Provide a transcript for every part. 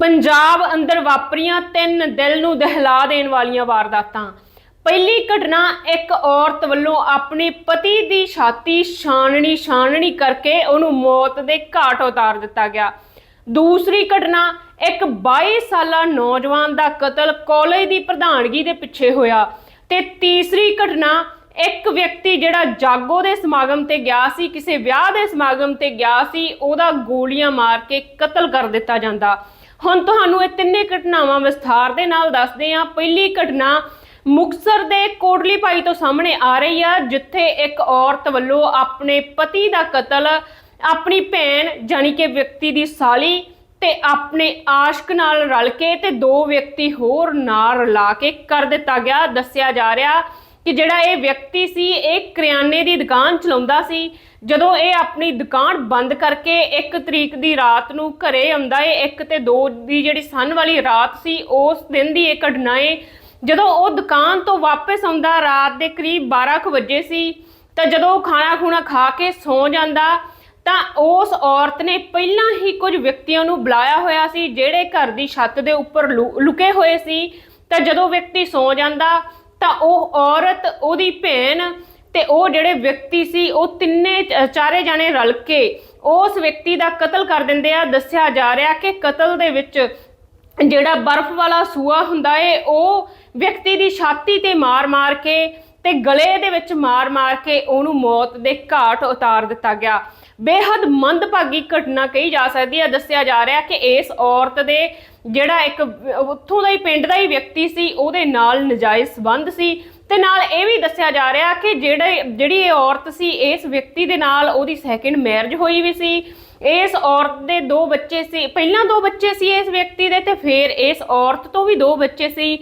ਪੰਜਾਬ ਅੰਦਰ ਵਾਪਰੀਆਂ ਤਿੰਨ ਦਿਲ ਨੂੰ ਦਹਿਲਾ ਦੇਣ ਵਾਲੀਆਂ ਵਾਰਦਾਤਾਂ। ਪਹਿਲੀ ਘਟਨਾ, ਇੱਕ ਔਰਤ ਵੱਲੋਂ ਆਪਣੇ ਪਤੀ ਦੀ ਛਾਤੀ ਛਾਨਣੀ ਛਾਨਣੀ ਕਰਕੇ ਉਹਨੂੰ ਮੌਤ ਦੇ ਘਾਟ ਉਤਾਰ ਦਿੱਤਾ ਗਿਆ। ਦੂਸਰੀ ਘਟਨਾ, ਇੱਕ 22 ਸਾਲਾ ਨੌਜਵਾਨ ਦਾ ਕਤਲ ਕਾਲਜ ਦੀ ਪ੍ਰਧਾਨਗੀ ਦੇ ਪਿੱਛੇ ਹੋਇਆ। ਤੇ ਤੀਸਰੀ ਘਟਨਾ, ਇੱਕ ਵਿਅਕਤੀ ਜਿਹੜਾ ਜਾਗੋ ਦੇ ਸਮਾਗਮ ਤੇ ਗਿਆ ਸੀ, ਕਿਸੇ ਵਿਆਹ ਦੇ ਸਮਾਗਮ ਤੇ ਗਿਆ ਸੀ, ਉਹਦਾ ਗੋਲੀਆਂ ਮਾਰ ਕੇ ਕਤਲ ਕਰ ਦਿੱਤਾ ਜਾਂਦਾ। ਹੁਣ ਤੁਹਾਨੂੰ ਇਹ ਤਿੰਨੇ ਘਟਨਾਵਾਂ ਵਿਸਥਾਰ ਦੇ ਨਾਲ ਦੱਸਦੇ ਹਾਂ। ਪਹਿਲੀ ਘਟਨਾ ਮੁਕਸਰ ਦੇ ਕੋਟਲੀ ਭਾਈ ਤੋਂ ਸਾਹਮਣੇ ਆ ਰਹੀ ਆ, ਜਿੱਥੇ ਇੱਕ ਔਰਤ ਵੱਲੋਂ ਆਪਣੇ ਪਤੀ ਦਾ ਕਤਲ, ਆਪਣੀ ਭੈਣ ਜਾਨੀ ਕਿ ਵਿਅਕਤੀ ਦੀ ਸਾਲੀ ਤੇ ਆਪਣੇ ਆਸ਼ਕ ਨਾਲ ਰਲ ਕੇ ਤੇ ਦੋ ਵਿਅਕਤੀ ਹੋਰ ਨਾਲ ਰਲਾ ਕੇ ਕਰ ਦਿੱਤਾ ਗਿਆ। ਦੱਸਿਆ ਜਾ ਰਿਹਾ ਕਿ ਜਿਹੜਾ ਇਹ ਵਿਅਕਤੀ ਸੀ, ਇਹ ਕਰਿਆਨੇ ਦੀ ਦੁਕਾਨ ਚਲਾਉਂਦਾ ਸੀ। ਜਦੋਂ ਇਹ ਆਪਣੀ ਦੁਕਾਨ ਬੰਦ ਕਰਕੇ 1 ਤਰੀਕ ਦੀ ਰਾਤ ਨੂੰ ਘਰੇ ਆਉਂਦਾ ਏ 1 ਤੇ 2 ਦੀ ਜਿਹੜੀ ਸਨ ਵਾਲੀ ਰਾਤ ਸੀ, ਉਸ ਦਿਨ ਦੀ ਇਹ ਘਟਨਾ ਏ। ਜਦੋਂ ਉਹ ਦੁਕਾਨ ਤੋਂ ਵਾਪਸ ਆਉਂਦਾ, ਰਾਤ ਦੇ ਕਰੀਬ 12 ਕੁ ਵਜੇ ਸੀ, ਤਾਂ ਜਦੋਂ ਉਹ ਖਾਣਾ ਖੂਣਾ ਖਾ ਕੇ ਸੌ ਜਾਂਦਾ, ਤਾਂ ਉਸ ਔਰਤ ਨੇ ਪਹਿਲਾਂ ਹੀ ਕੁਝ ਵਿਅਕਤੀਆਂ ਨੂੰ ਬੁਲਾਇਆ ਹੋਇਆ ਸੀ, ਜਿਹੜੇ ਘਰ ਦੀ ਛੱਤ ਦੇ ਉੱਪਰ ਲੁ- ਲੁਕੇ ਹੋਏ ਸੀ। ਤਾਂ ਜਦੋਂ ਵਿਅਕਤੀ ਸੌ ਜਾਂਦਾ ਤਾਂ ਉਹ ਔਰਤ, ਉਹਦੀ ਭੈਣ ਤੇ ਉਹ ਜਿਹੜੇ ਵਿਅਕਤੀ ਸੀ, ਉਹ ਤਿੰਨੇ ਚਾਰੇ ਜਾਣੇ ਰਲ ਕੇ ਉਸ ਵਿਅਕਤੀ ਦਾ ਕਤਲ ਕਰ ਦਿੰਦੇ ਆ। ਦੱਸਿਆ ਜਾ ਰਿਹਾ ਕਿ ਕਤਲ ਦੇ ਵਿੱਚ ਜਿਹੜਾ ਬਰਫ਼ ਵਾਲਾ ਸੂਆ ਹੁੰਦਾ ਏ, ਉਹ ਵਿਅਕਤੀ ਦੀ ਛਾਤੀ ਤੇ ਮਾਰ-ਮਾਰ ਕੇ ਤੇ ਗਲੇ ਦੇ ਵਿੱਚ ਮਾਰ-ਮਾਰ ਕੇ ਉਹਨੂੰ ਮੌਤ ਦੇ ਘਾਟ ਉਤਾਰ ਦਿੱਤਾ ਗਿਆ। ਬੇਹੱਦ ਮੰਦਭਾਗੀ ਘਟਨਾ ਕਹੀ ਜਾ ਸਕਦੀ ਹੈ। ਦੱਸਿਆ ਜਾ ਰਿਹਾ ਕਿ ਇਸ ਔਰਤ ਦੇ ਜਿਹੜਾ ਇੱਕ ਉੱਥੋਂ ਦਾ ਹੀ ਪਿੰਡ ਦਾ ਹੀ ਵਿਅਕਤੀ ਸੀ, ਉਹਦੇ ਨਾਲ ਨਜਾਇਜ਼ ਸੰਬੰਧ ਸੀ ਤੇ ਨਾਲ ਇਹ ਵੀ ਦੱਸਿਆ ਜਾ ਰਿਹਾ ਕਿ ਜਿਹੜੇ ਜਿਹੜੀ ਇਹ ਔਰਤ ਸੀ, ਇਸ ਵਿਅਕਤੀ ਦੇ ਨਾਲ ਉਹਦੀ ਸੈਕਿੰਡ ਮੈਰਿਜ ਹੋਈ ਵੀ ਸੀ। ਇਸ ਔਰਤ ਦੇ ਦੋ ਬੱਚੇ ਸੀ, ਪਹਿਲਾਂ ਦੋ ਬੱਚੇ ਸੀ ਇਸ ਵਿਅਕਤੀ ਦੇ ਤੇ ਫਿਰ ਇਸ ਔਰਤ ਤੋਂ ਵੀ ਦੋ ਬੱਚੇ ਸੀ।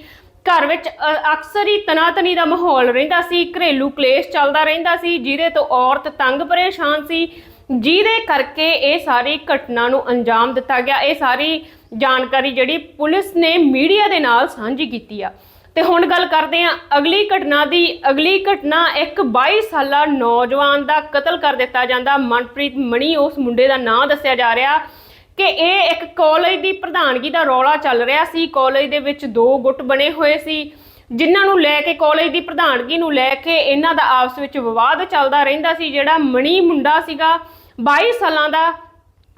ਘਰ ਵਿੱਚ ਅ- ਅਕਸਰ ਹੀ ਤਨਾਤਨੀ ਦਾ ਮਾਹੌਲ ਰਹਿੰਦਾ ਸੀ, ਘਰੇਲੂ ਕਲੇਸ਼ ਚੱਲਦਾ ਰਹਿੰਦਾ ਸੀ, ਜਿਹਦੇ ਤੋਂ ਔਰਤ ਤੰਗ ਪਰੇਸ਼ਾਨ ਸੀ। ਜਿਹਦੇ ਕਰਕੇ ਇਹ ਸਾਰੀ ਘਟਨਾ ਨੂੰ ਅੰਜਾਮ ਦਿੱਤਾ ਗਿਆ। ਇਹ ਸਾਰੀ ਜਾਣਕਾਰੀ ਜਿਹੜੀ ਪੁਲਿਸ ਨੇ ਮੀਡੀਆ ਦੇ ਨਾਲ ਸਾਂਝੀ ਕੀਤੀ ਆ। ਤੇ ਹੁਣ ਗੱਲ ਕਰਦੇ ਹਾਂ ਅਗਲੀ ਘਟਨਾ ਦੀ। ਅਗਲੀ ਘਟਨਾ ਇੱਕ 22 ਸਾਲਾ ਨੌਜਵਾਨ ਦਾ ਕਤਲ ਕਰ ਦਿੱਤਾ ਜਾਂਦਾ। ਮਨਪ੍ਰੀਤ ਮਣੀ, ਉਸ ਮੁੰਡੇ ਦਾ ਨਾਂ ਦੱਸਿਆ ਜਾ ਰਿਹਾ ਕਿ ਇਹ ਇੱਕ ਕਾਲਜ ਦੀ ਪ੍ਰਧਾਨਗੀ ਦਾ ਰੌਲਾ ਚੱਲ ਰਿਹਾ ਸੀ। ਕਾਲਜ ਦੇ ਵਿੱਚ ਦੋ ਗੁੱਟ ਬਣੇ ਹੋਏ ਸੀ। ਜਿਨ੍ਹਾਂ ਨੂੰ ਲੈ ਕੇ ਕਾਲਜ ਦੀ ਪ੍ਰਧਾਨਗੀ ਨੂੰ ਲੈ ਕੇ ਇਹਨਾਂ ਦਾ ਆਪਸ ਵਿੱਚ ਵਿਵਾਦ ਚੱਲਦਾ ਰਹਿੰਦਾ ਸੀ, ਜਿਹੜਾ ਮਣੀ ਮੁੰਡਾ ਸੀਗਾ 22 ਸਾਲਾਂ ਦਾ,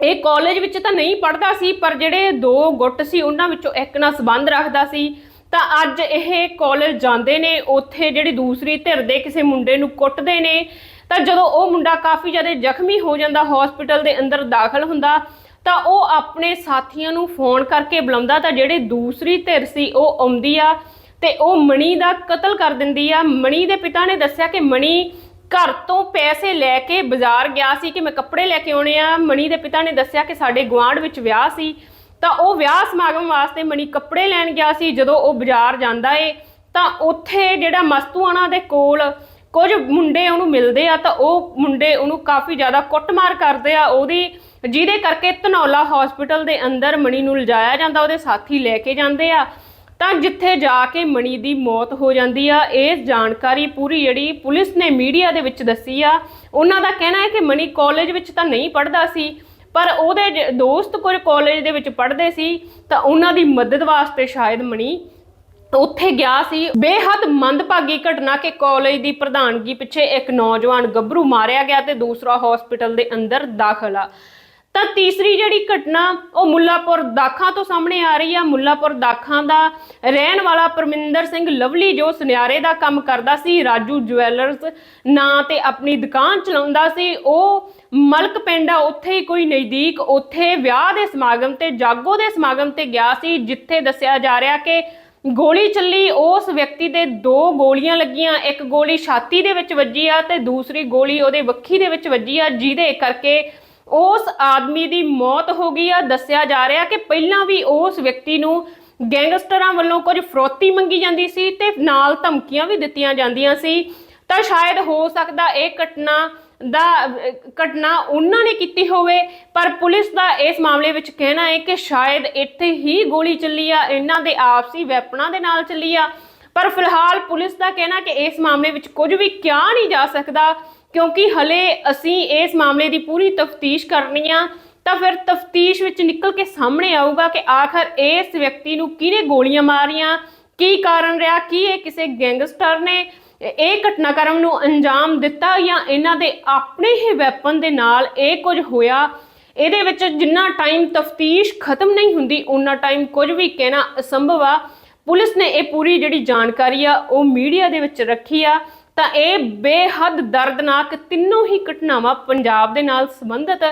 ਇਹ ਕਾਲਜ ਵਿੱਚ ਤਾਂ ਨਹੀਂ ਪੜ੍ਹਦਾ ਸੀ, ਪਰ ਜਿਹੜੇ ਦੋ ਗੁੱਟ ਸੀ, ਉਹਨਾਂ ਵਿੱਚੋਂ ਇੱਕ ਨਾਲ ਸੰਬੰਧ ਰੱਖਦਾ ਸੀ। ਤਾਂ ਅੱਜ ਇਹ ਕਾਲਜ ਜਾਂਦੇ ਨੇ, ਉੱਥੇ ਜਿਹੜੀ ਦੂਸਰੀ ਧਿਰ ਦੇ ਕਿਸੇ ਮੁੰਡੇ ਨੂੰ ਕੁੱਟਦੇ ਨੇ, ਤਾਂ ਜਦੋਂ ਉਹ ਮੁੰਡਾ ਕਾਫੀ ਜ਼ਿਆਦਾ ਜ਼ਖਮੀ ਹੋ ਜਾਂਦਾ ਹਸਪੀਟਲ ਦੇ ਅੰਦਰ ਦਾਖਲ ਹੁੰਦਾ, ਤਾਂ ਉਹ ਆਪਣੇ ਸਾਥੀਆਂ ਨੂੰ ਫੋਨ ਕਰਕੇ ਬੁਲਾਉਂਦਾ, ਤਾਂ ਜਿਹੜੇ ਦੂਸਰੀ ਧਿਰ ਸੀ, ਉਹ ਆਉਂਦੀ ਆ ਤੇ ਉਹ ਮਣੀ ਦਾ ਕਤਲ ਕਰ ਦਿੰਦੀ ਆ। ਮਣੀ ਦੇ ਪਿਤਾ ਨੇ ਦੱਸਿਆ ਕਿ ਮਣੀ ਘਰ ਤੋਂ ਪੈਸੇ ਲੈ ਕੇ ਬਾਜ਼ਾਰ ਗਿਆ ਸੀ ਕਿ ਮੈਂ ਕੱਪੜੇ ਲੈ ਕੇ ਆਉਣੇ ਆ। ਮਣੀ ਦੇ ਪਿਤਾ ਨੇ ਦੱਸਿਆ ਕਿ ਸਾਡੇ ਗੁਆਂਢ ਵਿੱਚ ਵਿਆਹ ਸੀ। ਤਾਂ ਉਹ ਵਿਆਹ ਸਮਾਗਮ ਵਾਸਤੇ ਮਣੀ ਕੱਪੜੇ ਲੈਣ ਗਿਆ ਸੀ। ਜਦੋਂ ਉਹ ਬਾਜ਼ਾਰ ਜਾਂਦਾ ਏ, ਤਾਂ ਉੱਥੇ ਜਿਹੜਾ ਮਸਤੂਆਣਾ ਦੇ ਕੋਲ ਕੁਝ ਮੁੰਡੇ ਉਹਨੂੰ ਮਿਲਦੇ ਆ, ਤਾਂ ਉਹ ਮੁੰਡੇ ਉਹਨੂੰ ਕਾਫੀ ਜ਼ਿਆਦਾ ਕੁੱਟਮਾਰ ਕਰਦੇ ਆ। ਉਹਦੀ, ਜਿਹਦੇ ਕਰਕੇ ਧਨੌਲਾ ਹਸਪੀਟਲ ਦੇ ਅੰਦਰ ਮਣੀ ਨੂੰ ਲਿਜਾਇਆ ਜਾਂਦਾ, ਉਹਦੇ ਸਾਥੀ ਲੈ ਕੇ ਜਾਂਦੇ ਆ। ਤਾਂ ਜਿੱਥੇ ਜਾ ਕੇ ਮਣੀ ਦੀ ਮੌਤ ਹੋ ਜਾਂਦੀ ਆ, ਇਹ ਜਾਣਕਾਰੀ ਪੂਰੀ ਜਿਹੜੀ ਪੁਲਿਸ ਨੇ ਮੀਡੀਆ ਦੇ ਵਿੱਚ ਦੱਸੀ ਆ। ਉਹਨਾਂ ਦਾ ਕਹਿਣਾ ਹੈ ਕਿ ਮਣੀ ਕਾਲਜ ਵਿੱਚ ਤਾਂ ਨਹੀਂ ਪੜ੍ਹਦਾ ਸੀ, ਪਰ ਉਹਦੇ ਜ- ਦੋਸਤ ਕੁਝ ਕਾਲਜ ਦੇ ਵਿੱਚ ਪੜ੍ਹਦੇ ਸੀ, ਤਾਂ ਉਹਨਾਂ ਦੀ ਮਦਦ ਵਾਸਤੇ ਸ਼ਾਇਦ ਮਣੀ ਉੱਥੇ ਗਿਆ ਸੀ। ਬੇਹੱਦ ਮੰਦਭਾਗੀ ਘਟਨਾ ਕਿ ਕਾਲਜ ਦੀ ਪ੍ਰਧਾਨਗੀ ਪਿੱਛੇ ਇੱਕ ਨੌਜਵਾਨ ਗੱਭਰੂ ਮਾਰਿਆ ਗਿਆ ਤੇ ਦੂਸਰਾ ਹਸਪੀਟਲ ਦੇ ਅੰਦਰ ਦਾਖਲ ਆ। ਤਾਂ ਤੀਸਰੀ ਜਿਹੜੀ ਘਟਨਾ, ਉਹ ਮੁੱਲਾਪੁਰ ਦਾਖਾਂ ਤੋਂ ਸਾਹਮਣੇ ਆ ਰਹੀ ਆ। ਮੁੱਲਾਪੁਰ ਦਾਖਾਂ ਦਾ ਰਹਿਣ ਵਾਲਾ ਪਰਮਿੰਦਰ ਸਿੰਘ ਲਵਲੀ, ਜੋ ਸੁਨਿਆਰੇ ਦਾ ਕੰਮ ਕਰਦਾ ਸੀ, ਰਾਜੂ ਜੁਐਲਰਸ ਨਾਂ ਤੇ ਆਪਣੀ ਦੁਕਾਨ ਚਲਾਉਂਦਾ ਸੀ, ਉਹ ਮਲਕ ਪਿੰਡ ਆ, ਉੱਥੇ ਹੀ ਕੋਈ ਨਜ਼ਦੀਕ, ਉੱਥੇ ਵਿਆਹ ਦੇ ਸਮਾਗਮ ਤੇ, ਜਾਗੋ ਦੇ ਸਮਾਗਮ ਤੇ ਗਿਆ ਸੀ, ਜਿੱਥੇ ਦੱਸਿਆ ਜਾ ਰਿਹਾ ਕਿ ਗੋਲੀ ਚੱਲੀ, ਉਸ ਵਿਅਕਤੀ ਦੇ ਦੋ ਗੋਲੀਆਂ ਲੱਗੀਆਂ, ਇੱਕ ਗੋਲੀ ਛਾਤੀ ਦੇ ਵਿੱਚ ਵੱਜੀ ਆ ਤੇ ਦੂਸਰੀ ਗੋਲੀ ਉਹਦੇ ਵੱਖੀ ਦੇ ਵਿੱਚ ਵੱਜੀ ਆ, ਜਿਹਦੇ ਕਰਕੇ ਉਸ ਆਦਮੀ ਦੀ ਮੌਤ ਹੋ ਗਈ ਆ। ਦੱਸਿਆ ਜਾ ਰਿਹਾ ਕਿ ਪਹਿਲਾਂ ਵੀ ਉਸ ਵਿਅਕਤੀ ਨੂੰ ਗੈਂਗਸਟਰਾਂ ਵੱਲੋਂ ਕੁਝ ਫਰੋਤੀ ਮੰਗੀ ਜਾਂਦੀ ਸੀ ਤੇ ਨਾਲ ਧਮਕੀਆਂ ਵੀ ਦਿੱਤੀਆਂ ਜਾਂਦੀਆਂ ਸੀ। ਤਾਂ ਸ਼ਾਇਦ ਹੋ ਸਕਦਾ ਇਹ ਘਟਨਾ ਦਾ, ਘਟਨਾ ਉਹਨਾਂ ਨੇ ਕੀਤੀ ਹੋਵੇ, ਪਰ ਪੁਲਿਸ ਦਾ ਇਸ ਮਾਮਲੇ ਵਿੱਚ ਕਹਿਣਾ ਹੈ ਕਿ ਸ਼ਾਇਦ ਇੱਥੇ ਹੀ ਗੋਲੀ ਚੱਲੀ ਆ, ਇਹਨਾਂ ਦੇ ਆਪਸੀ ਵੈਪਨਾਂ ਦੇ ਨਾਲ ਚੱਲੀ ਆ। ਪਰ ਫਿਲਹਾਲ ਪੁਲਿਸ ਦਾ ਕਹਿਣਾ ਕਿ ਇਸ ਮਾਮਲੇ ਵਿੱਚ ਕੁਝ ਵੀ ਕਿਹਾ ਨਹੀਂ ਜਾ ਸਕਦਾ। ਕਿਉਂਕਿ ਹਲੇ ਅਸੀਂ ਇਸ ਮਾਮਲੇ ਦੀ ਪੂਰੀ ਤਫਤੀਸ਼ ਕਰਨੀ ਆ, ਤਾਂ ਫਿਰ ਤਫਤੀਸ਼ ਵਿੱਚ ਨਿਕਲ ਕੇ ਸਾਹਮਣੇ ਆਊਗਾ ਕਿ ਆਖਰ ਇਸ ਵਿਅਕਤੀ ਨੂੰ ਕਿਹਨੇ ਗੋਲੀਆਂ ਮਾਰੀਆਂ, ਕੀ ਕਾਰਨ ਰਿਹਾ, ਕੀ ਇਹ ਕਿਸੇ ਗੈਂਗਸਟਰ ਨੇ, ਇਹ ਘਟਨਾਕ੍ਰਮ ਨੂੰ ਅੰਜਾਮ ਦਿੱਤਾ ਜਾਂ ਇਹਨਾਂ ਦੇ ਆਪਣੇ ਹੀ ਵੈਪਨ ਦੇ ਨਾਲ ਇਹ ਕੁਝ ਹੋਇਆ? ਇਹਦੇ ਵਿੱਚ ਜਿੰਨਾ ਟਾਈਮ ਤਫਤੀਸ਼ ਖਤਮ ਨਹੀਂ ਹੁੰਦੀ ਉਨਾ ਟਾਈਮ ਕੁਝ ਵੀ ਕਹਿਣਾ ਅਸੰਭਵ ਆ। ਪੁਲਿਸ ਨੇ ਇਹ ਪੂਰੀ ਜਿਹੜੀ ਜਾਣਕਾਰੀ ਆ, ਉਹ ਮੀਡੀਆ ਦੇ ਵਿੱਚ ਰੱਖੀ ਆ। ਤਾਂ ਇਹ ਬੇਹੱਦ ਦਰਦਨਾਕ ਤਿੰਨੋਂ ਹੀ ਘਟਨਾਵਾਂ ਪੰਜਾਬ ਦੇ ਨਾਲ ਸੰਬੰਧਿਤ